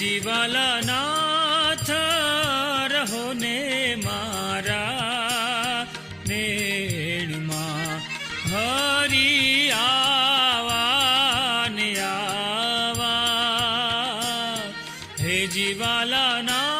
હે વાલા નાથ રહો ને મારા નેણમાં હરી આવા ને આવા. હે જીવાલા નાથ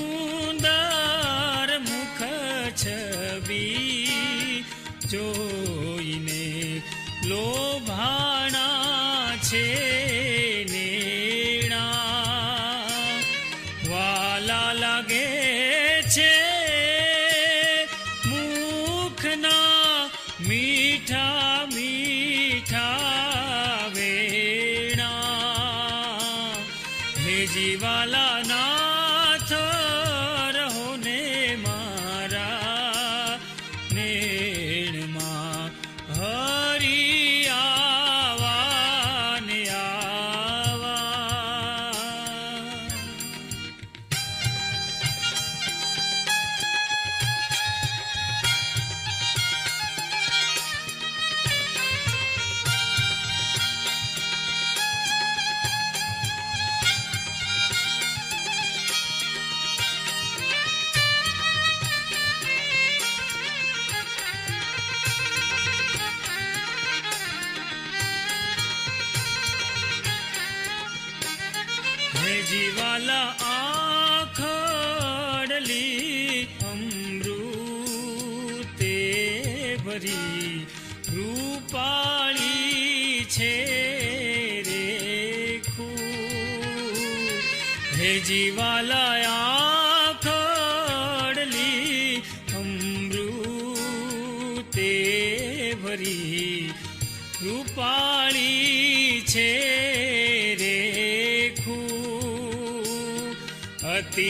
ભરી કૃપાળી છે રેખું હે જીવાલા આખડલી અમૃતે ભરી રૂપાળી છે રેખું અતિ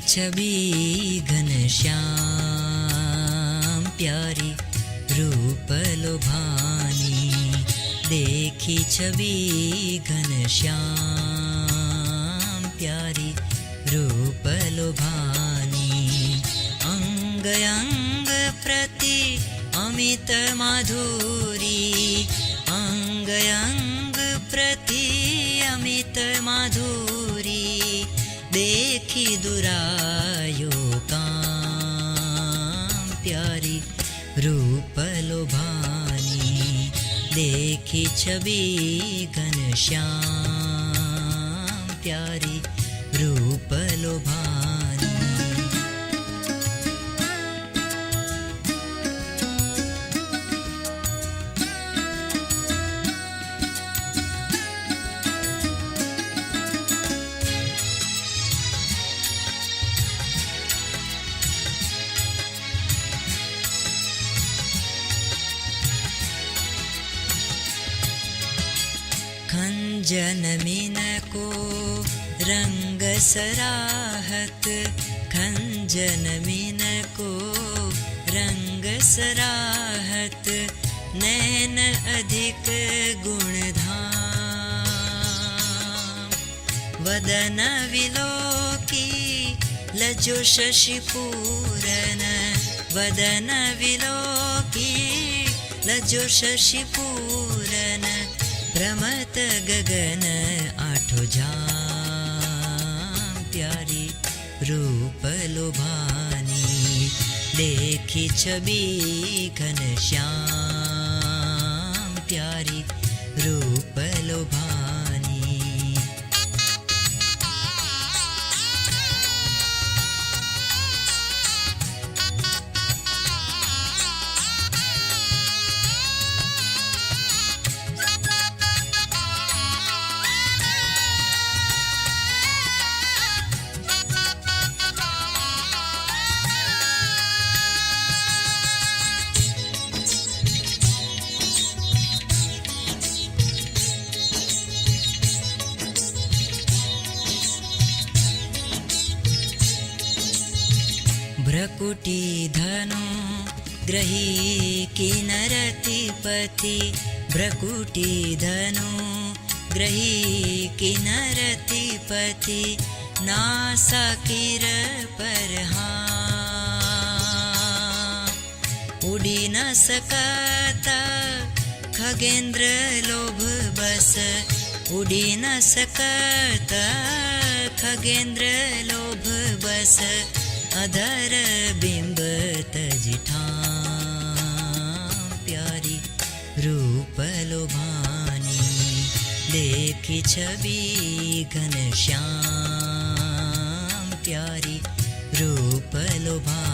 छवि घनश्याम प्यारी रूप लुभानी। देखी छवि घनश्याम प्यारी रूप लुभानी। अंग अंग प्रति अमित माधुरी દેખી છબી ઘનશ્યામ ત્યારે રૂપ લોભા खंजन मिन को रंग सराहत खंजन मिन को रंग सराहत नैन अधिक गुणधाम। वदन विलोकी लजो शशिपूरन। वदन विलोकी लजो शशिपूरन प्रमत गगन आठो जाम प्यारी रूप लोभानी। देखी छवि घनश्याम प्यारी रूप लोभानी भ्रकुटी धनु ग्रही भ्रकुटी धनु ग्रही किनरतिपति। नासा किर परहा उडी न सकता खगेन्द्र लोभ बस उडी न सकत खगेंद्र लोभ बस अधर बिंब तजिठा प्यारी रूप लोभानी देखी छवि घनश्याम प्यारी रूप लोभानी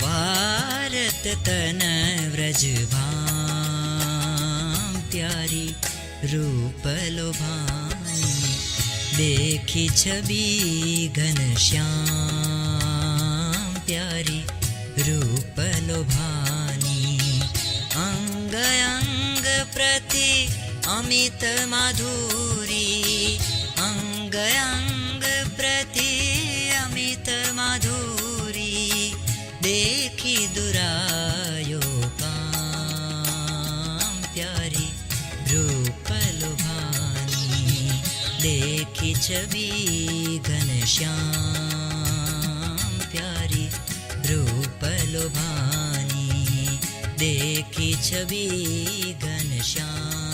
भारतन व्रज भ प्या्यूपलभी प्यारी रूप लोभानी अंग अंग प्रति अमित माधुरी अंग अंग देखी छवि घनश्याम प्यारी रूप लुभानी देखी छवि घनश्याम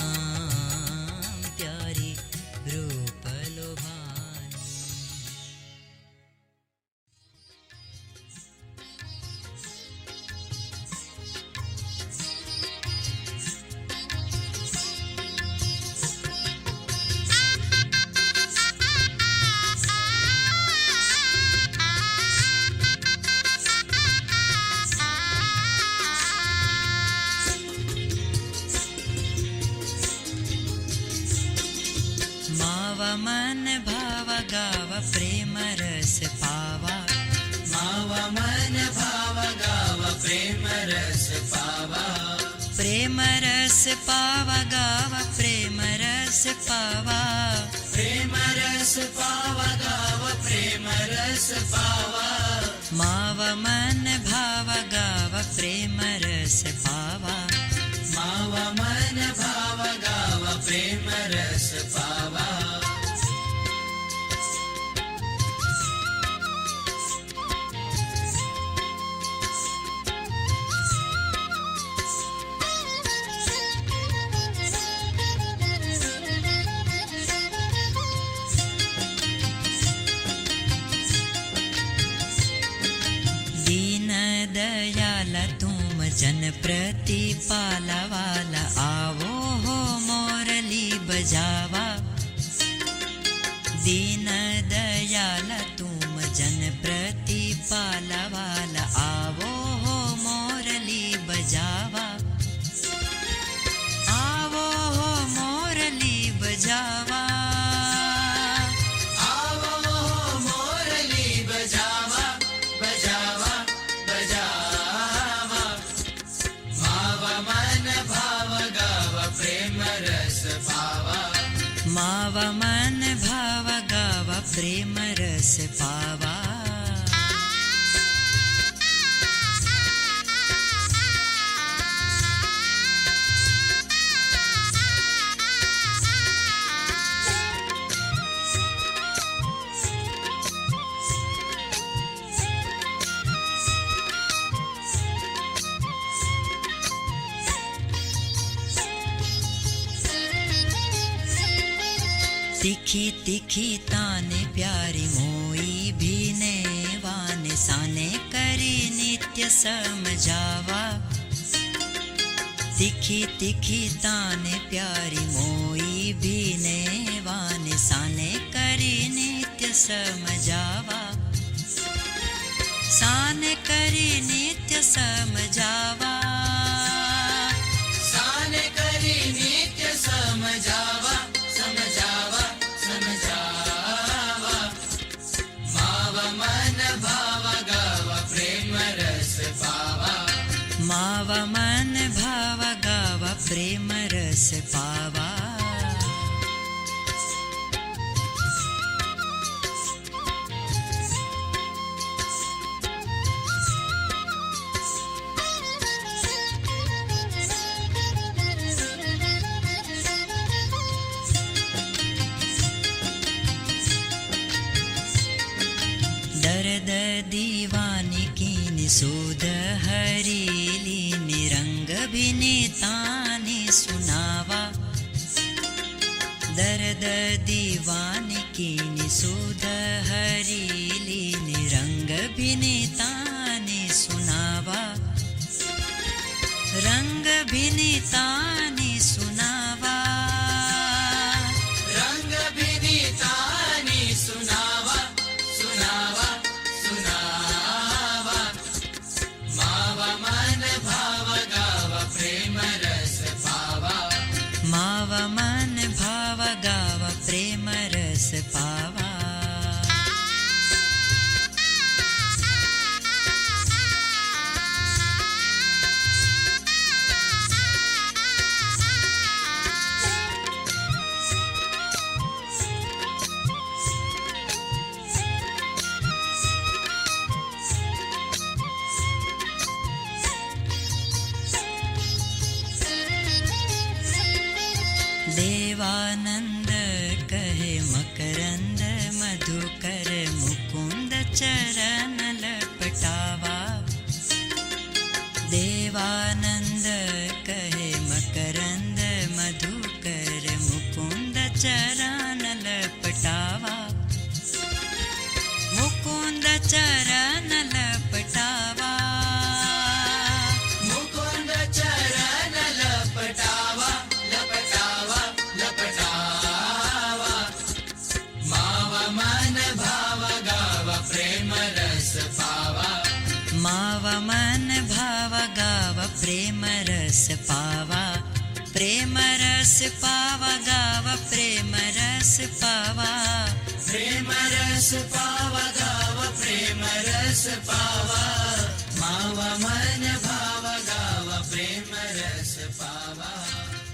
રસ પાવા ગાવ પ્રેમ રસ પાવા. માવ મન ભાવ ગાવ પ્રેમ રસ પાવા. તન પ્રતિપાલા વાલા આવો હો મોરલી બજાવા દીન तीखी तीखी ताने प्यारी मोई भीने वाने साने करी नित्य समझावा तीखी तीखी ताने प्यारी मोई भीने वाने साने करी नित्य समझावा साने करी नित्य समझावा રસ પાવા દર્દ દીવાની કીની શોધ હરેલી નિરંગ ભિનેતા સુનાવા દર્દ દીવાનકીની સુધ હરીલીને રંગ ભિનેતાને સુનાવા રંગ ભિનેતાને રસ પાવા ગાવા પ્રેમ રસ પાવા. પ્રેમ રસ પાવા ગાવા પ્રેમ રસ પાવા. માવા મન ભાવા ગાવા પ્રેમ રસ પાવા.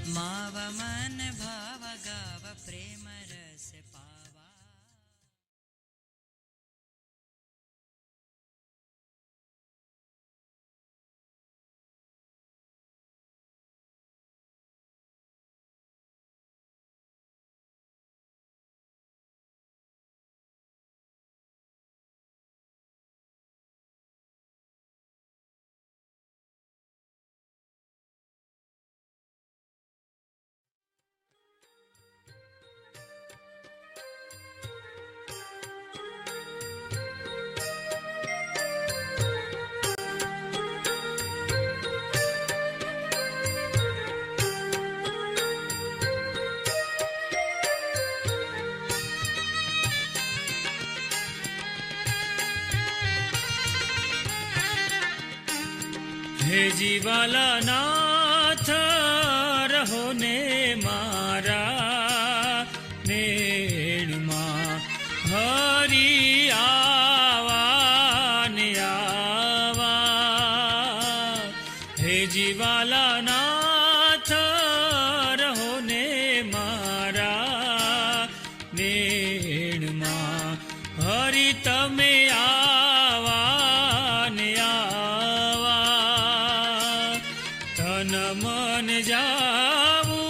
માવા મન ભાવા ગાવા પ્રેમ હે જીવાલા ના જાવું.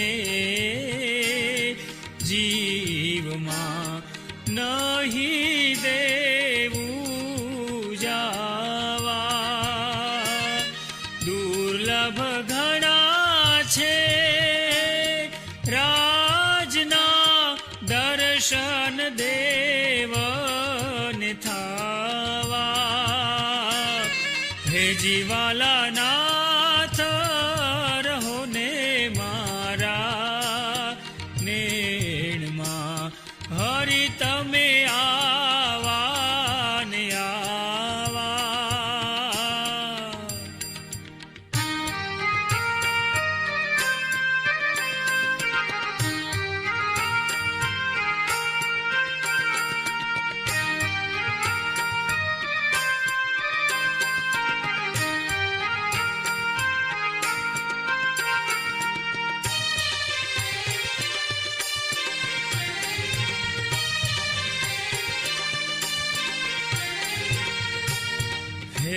દુર્લભ ઘણા છે. રાજના દર્શન દેવન થાવા. હે જીવાલા